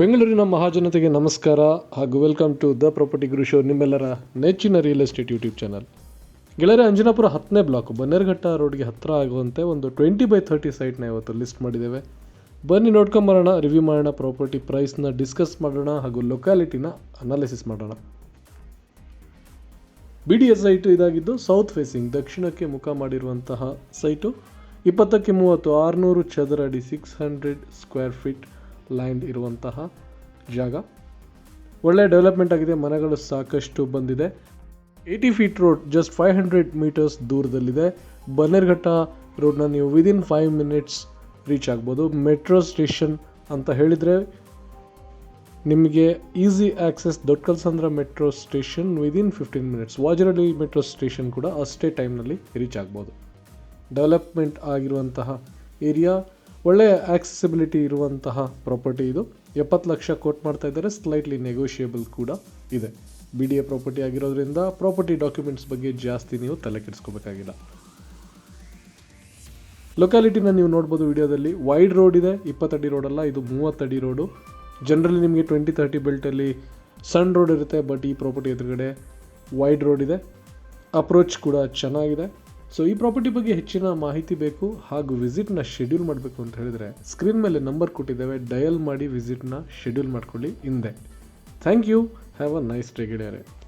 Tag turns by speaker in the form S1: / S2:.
S1: ಬೆಂಗಳೂರಿನ ಮಹಾಜನತೆಗೆ ನಮಸ್ಕಾರ ಹಾಗೂ welcome to the property Guru show, ನಿಮ್ಮೆಲ್ಲರ ನೆಚ್ಚಿನ ರಿಯಲ್ ಎಸ್ಟೇಟ್ ಯೂಟ್ಯೂಬ್ ಚಾನಲ್ ಗೆಳೆಯರೆ, ಅಂಜನಾಪುರ ಹತ್ತನೇ ಬ್ಲಾಕ್ ಬನ್ನೇರ್ಘಟ್ಟ ರೋಡ್ಗೆ ಹತ್ತಿರ ಆಗುವಂತೆ ಒಂದು ಟ್ವೆಂಟಿ ಬೈ ಥರ್ಟಿ ಸೈಟ್ನ ಇವತ್ತು ಲಿಸ್ಟ್ ಮಾಡಿದ್ದೇವೆ. ಬನ್ನಿ ನೋಡ್ಕೊಂಬರೋಣ ರಿವ್ಯೂ ಮಾಡೋಣ ಪ್ರಾಪರ್ಟಿ ಪ್ರೈಸ್ನ ಡಿಸ್ಕಸ್ ಮಾಡೋಣ ಹಾಗೂ ಲೊಕ್ಯಾಲಿಟಿನ ಅನಾಲಿಸಿಸ್ ಮಾಡೋಣ. ಬಿ ಡಿ ಎಸ್ ಸೈಟು ಇದಾಗಿದ್ದು ಸೌತ್ ಫೇಸಿಂಗ್ ದಕ್ಷಿಣಕ್ಕೆ ಮುಖ ಮಾಡಿರುವಂತಹ ಸೈಟು ಇಪ್ಪತ್ತಕ್ಕೆ ಮೂವತ್ತು, ಆರುನೂರು ಚದರ ಅಡಿ six hundred square feet land ಇರುವಂತಹ ಜಾಗ. ಒಳ್ಳೆಯ ಡೆವಲಪ್ಮೆಂಟ್ ಆಗಿದೆ ಮನೆಗಳು ಸಾಕಷ್ಟು ಬಂದಿದೆ. Eighty feet road just five hundred metres ದೂರದಲ್ಲಿದೆ. ಬನ್ನೇರ್ಘಟ್ಟ ರೋಡ್ನ ನೀವು ವಿದಿನ್ ಫೈವ್ ಮಿನಿಟ್ಸ್ ರೀಚ್ ಆಗ್ಬೋದು. ಮೆಟ್ರೋ ಸ್ಟೇಷನ್ ಅಂತ ಹೇಳಿದರೆ ನಿಮಗೆ easy access Doddakallasandra metro station within fifteen minutes Vajarahalli metro station ಕೂಡ ಅಷ್ಟೇ ಟೈಮ್ನಲ್ಲಿ ರೀಚ್ ಆಗ್ಬೋದು. ಡೆವಲಪ್ಮೆಂಟ್ ಆಗಿರುವಂತಹ ಏರಿಯಾ ಒಳ್ಳೆಯ ಆಕ್ಸೆಸಿಬಿಲಿಟಿ ಇರುವಂತಹ ಪ್ರಾಪರ್ಟಿ ಇದು. ಎಪ್ಪತ್ತು ಲಕ್ಷ ಕೋಟ್ ಮಾಡ್ತಾ ಇದ್ದಾರೆ ಸ್ಲೈಟ್ಲಿ ನೆಗೋಷಿಯೇಬಲ್ ಕೂಡ ಇದೆ. ಬಿ ಡಿ ಎ ಪ್ರಾಪರ್ಟಿ ಆಗಿರೋದ್ರಿಂದ ಪ್ರಾಪರ್ಟಿ ಡಾಕ್ಯುಮೆಂಟ್ಸ್ ಬಗ್ಗೆ ಜಾಸ್ತಿ ನೀವು ತಲೆ ಕೆಡಿಸ್ಕೋಬೇಕಾಗಿಲ್ಲ. ಲೊಕ್ಯಾಲಿಟಿನ ನೀವು ನೋಡ್ಬೋದು ವಿಡಿಯೋದಲ್ಲಿ. ವೈಡ್ ರೋಡ್ ಇದೆ ಇಪ್ಪತ್ತಡಿ ರೋಡ್ ಅಲ್ಲ, ಇದು ಮೂವತ್ತಡಿ ರೋಡು ಜನರಲಿ ನಿಮಗೆ ಟ್ವೆಂಟಿ ತರ್ಟಿ ಬೆಲ್ಟಲ್ಲಿ ಸಣ್ಣ ರೋಡ್ ಇರುತ್ತೆ ಬಟ್ ಈ ಪ್ರಾಪರ್ಟಿ ಎದುರುಗಡೆ ವೈಡ್ ರೋಡ್ ಇದೆ. ಅಪ್ರೋಚ್ ಕೂಡ ಚೆನ್ನಾಗಿದೆ. ಸೊ ಈ ಪ್ರಾಪರ್ಟಿ ಬಗ್ಗೆ ಹೆಚ್ಚಿನ ಮಾಹಿತಿ ಬೇಕು ಹಾಗೂ ವಿಸಿಟ್ನ ಶೆಡ್ಯೂಲ್ ಮಾಡಬೇಕು ಅಂತ ಹೇಳಿದ್ರೆ ಸ್ಕ್ರೀನ್ ಮೇಲೆ ನಂಬರ್ ಕೊಟ್ಟಿದ್ದೇವೆ. ಡಯಲ್ ಮಾಡಿ ವಿಸಿಟ್ನ ಶೆಡ್ಯೂಲ್ ಮಾಡ್ಕೊಳ್ಳಿ ಹಿಂದೆ. Thank you have a nice day ಗೆಳೆಯರೆ.